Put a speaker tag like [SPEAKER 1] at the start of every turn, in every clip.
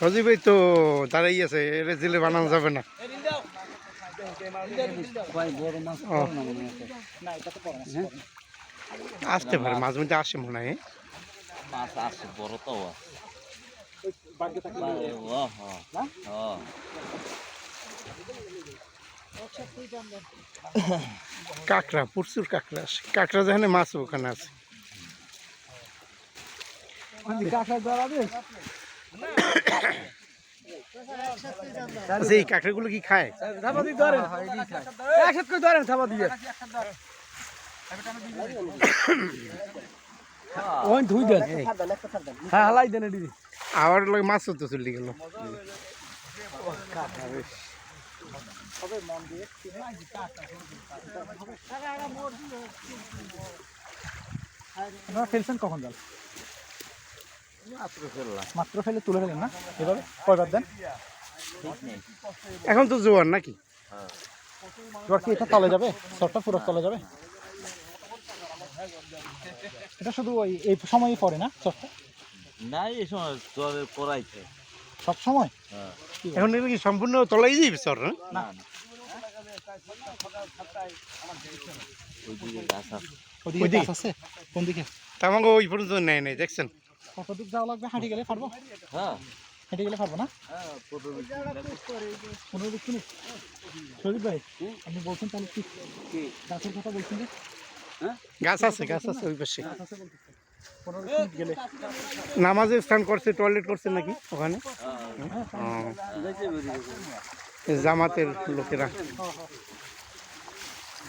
[SPEAKER 1] সজীবই তো দাঁড়াই আছে এটা জেলে বানানো যাবে না। আসতে পারে মাঝে মধ্যে আসে মনে হয়
[SPEAKER 2] মাছ আছে বড় তো
[SPEAKER 1] কাঁকড়া প্রচুর কাঁকড়া আসে কাঁকড়া যেখানে মাছ ওখানে আছে। আচ্ছা এই কাঁকড়াগুলো কি খায়?
[SPEAKER 3] ওই ধুই দেন। হ্যাঁ হালাই দেন এটি
[SPEAKER 1] আবার লাগে মাছও তো চলে গেল।
[SPEAKER 3] আপনারা ফেলছেন কখন জাল মাত্র ফেলে তুলে ফেলেন না? এভাবে? কয়বার দেন?
[SPEAKER 1] এখন তো জোয়ার নাকি?
[SPEAKER 3] এবার কি এটা তলে যাবে? সরটা পুরো তলে যাবে? এটা শুধু ওই এই সময়ই পড়ে না সরটা?
[SPEAKER 2] না এই সময় জলের পড়াইছে।
[SPEAKER 3] সব সময়?
[SPEAKER 2] হ্যাঁ।
[SPEAKER 1] এখন কি সম্পূর্ণ তলাই যাবে স্যার
[SPEAKER 2] না না। ওইদিকে গাছ আছে।
[SPEAKER 1] ওইদিকে?
[SPEAKER 3] গাছ আছে? কোন দিকে
[SPEAKER 1] তা আমাকে ওই পর্যন্ত নেয় নেই দেখছেন?
[SPEAKER 3] কত দিক যাওয়া লাগবে? হাঁটি গেলে পারব?
[SPEAKER 2] হ্যাঁ।
[SPEAKER 3] হেঁটে গেলে পারব না?
[SPEAKER 2] হ্যাঁ
[SPEAKER 3] পনেরো দিক কিনে শরীফ ভাই আপনি বলছেন তাহলে কি? গাছের কথা বলছেন যে?
[SPEAKER 1] গাছ আছে গাছ আছে ওই পাশে। নামাজে স্নান করছে টয়লেট করছে নাকি ওখানে? ও, জামাতের লোকেরা।
[SPEAKER 3] এইভাবে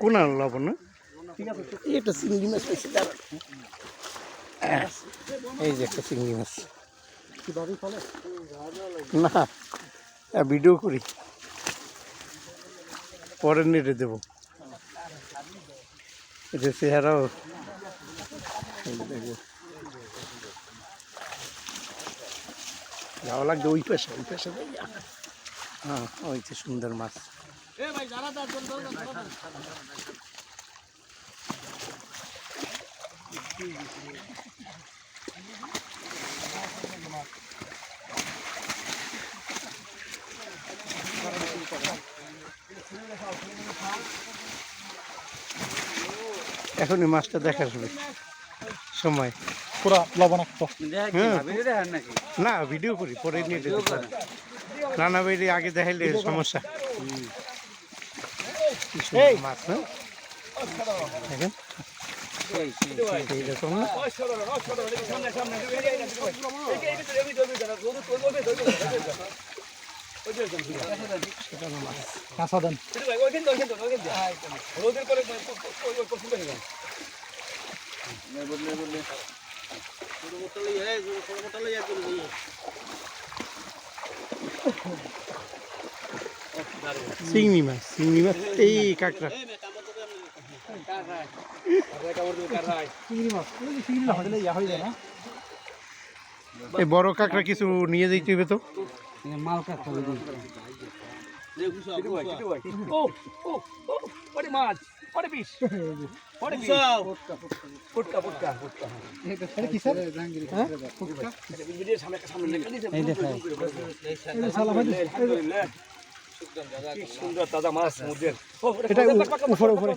[SPEAKER 1] কোন লবণ না? একটা চিংড়ি মাছ পেয়েছি এই যে একটা চিংড়ি মাছ। না ভিডিও করি। পরে নেটে দেবো। এটা চেহারাও। যাওয়া লাগবে ওই পাশে ওই পাশে হ্যাঁ ওই যে সুন্দর মাছ। এখনই মাছটা দেখার হবে। সময়
[SPEAKER 3] পুরা লবণাক্ত
[SPEAKER 1] হ্যাঁ না ভিডিও করি পরে নিয়ে যেতে পারি। না না বাইরে আগে দেখাইলে সমস্যা মাছ না দেখেন এইরকম
[SPEAKER 3] কাঁচা দেন
[SPEAKER 1] চিংড়ি মাছ চিংড়ি মাছ এই কাঁকড়া।
[SPEAKER 3] চিংড়ি মাছ ওই যে চিংড়ি না হলে ইয়া হয়ে যায় না
[SPEAKER 1] এই বড় কাঁকড়া ফুটকা ফুটকা ফুটকা হবে তো
[SPEAKER 3] মাল কাটতে ফুটকা এটা কি স্যার হ্যাঁ এই দেখো এই সালা ভাই
[SPEAKER 4] সুন্দর তাজা মাছ সমুদ্রের
[SPEAKER 3] এটা উপরে উপরে